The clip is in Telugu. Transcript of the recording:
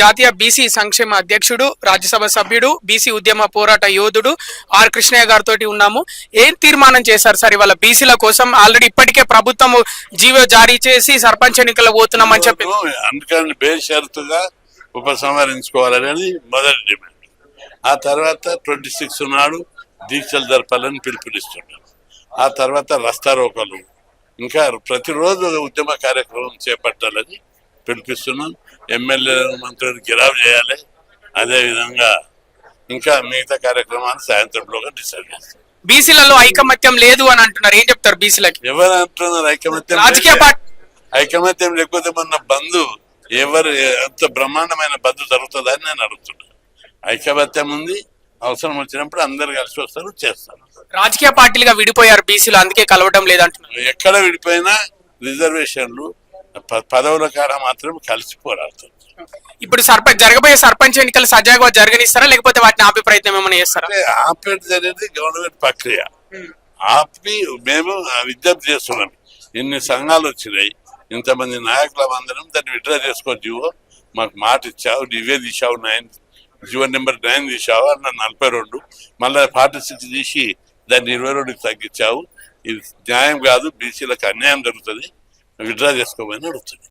జాతీయ బీసీ సంక్షేమ అధ్యక్షుడు రాజ్యసభ సభ్యుడు బీసీ ఉద్యమ పోరాట యోధుడు ఆర్ కృష్ణయ్య గారితో ఉన్నాము. ఏం తీర్మానం చేశారు సార్ ఇవాళ బీసీల కోసం? ఆల్రెడీ ఇప్పటికే ప్రభుత్వం జీవో జారీ చేసి సర్పంచ్ ఎన్నికలు పోతున్నామని చెప్పి. అందుకని బేషరతుగా ఉపసంహరించుకోవాలని మొదటి డిమాండ్. ఆ తర్వాత ట్వంటీ సిక్స్ నాడు దీక్షలు జరపాలని పిలుపునిస్తున్నాం ఆ తర్వాత రస్తా రోకలు ఇంకా ప్రతిరోజు ఉద్యమ కార్యక్రమం చేపట్టాలని పిలిపిస్తున్నాం. ఎమ్మెల్యే మంత్రులను గిరావ్ చేయాలి. అదేవిధంగా ఇంకా మిగతా కార్యక్రమాలు సాయంత్రంలోగా డిసైడ్ చేస్తాం. బీసీలలో ఐకమత్యం లేదు అని అంటున్నారు. ఏం చెప్తారు బీసీలకి? ఎవరు అంటున్నారు ఐకమత్యం రాజకీయ? పార్టీ ఐకమత్యం లేకపోతే మొన్న బంధు ఎవరు ఎంత బ్రహ్మాండమైన బంధు జరుగుతుందని నేను అడుగుతున్నా. ఐకమత్యం ఉంది. అవసరం వచ్చినప్పుడు అందరు కలిసి వస్తారు చేస్తారు. రాజకీయ పార్టీలుగా విడిపోయారు బీసీలు అందుకే కలవటం లేదంటున్నారు. ఎక్కడ విడిపోయినా రిజర్వేషన్లు పదవుల కాడ మాత్రం కలిసి పోరాడుతారు. ఇప్పుడు సర్పంచ్ జరగబోయే సర్పంచ్ ఎన్నికలు సజావుగా జరగనిస్తారా? లేకపోతే వాటిని ఆపే ప్రయత్నం ఏమైనా చేస్తారా? ఆపేది అనేది గవర్నమెంట్ ప్రక్రియ. ఆపి మేము విజ్ఞప్తి చేస్తున్నాం. ఇన్ని సంఘాలు వచ్చినాయి. ఇంతమంది నాయకుల అందరం దాన్ని విడ్రా చేసుకో జీవో. మాకు మాట ఇచ్చావు ఇవే తీసావు నైన్ జీవో నెంబర్ నైన్ తీసావు అన్న నలభై రెండు. మళ్ళీ ఫార్టీ సిక్స్ తీసి దాన్ని ఇరవై రెండుకి తగ్గించావు. ఇది న్యాయం కాదు బీసీలకు అన్యాయం జరుగుతుంది. విడ్రా చేసుకోమని అడుగుతుంది